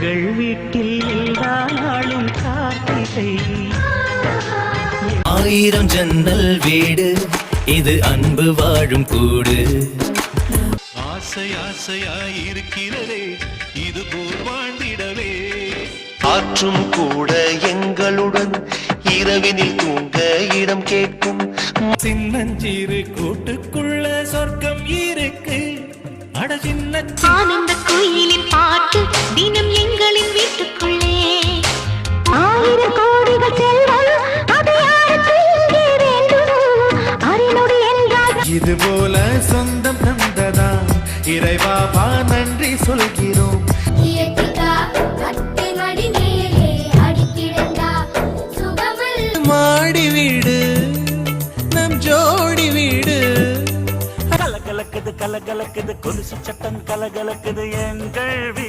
எங்கள் வீட்டில் எல்லா நாளும் கார்த்திகை. ஆயிரம் ஜன்னல் வீடு இது அன்பு வாழும் கூடு. ஆசை ஆசையாய் இருக்கிறதே இது போல் வாழ்ந்திடவே. ஆற்றும் கூட எங்களுடன் இரவினில் தூங்க இடம் கேட்கும். சின்னஞ்சீரு கூட்டுக்குள்ள சொர்க்கம் இது போல சொந்தம் தந்ததா இறைவாவா நன்றி சொல்கிறோம். மாடி வீடு நம் ஜோடி வீடு. கலகலக்குது கலகலக்குது கொலுசு சட்டம் கலகலக்குது எங்கள் வீ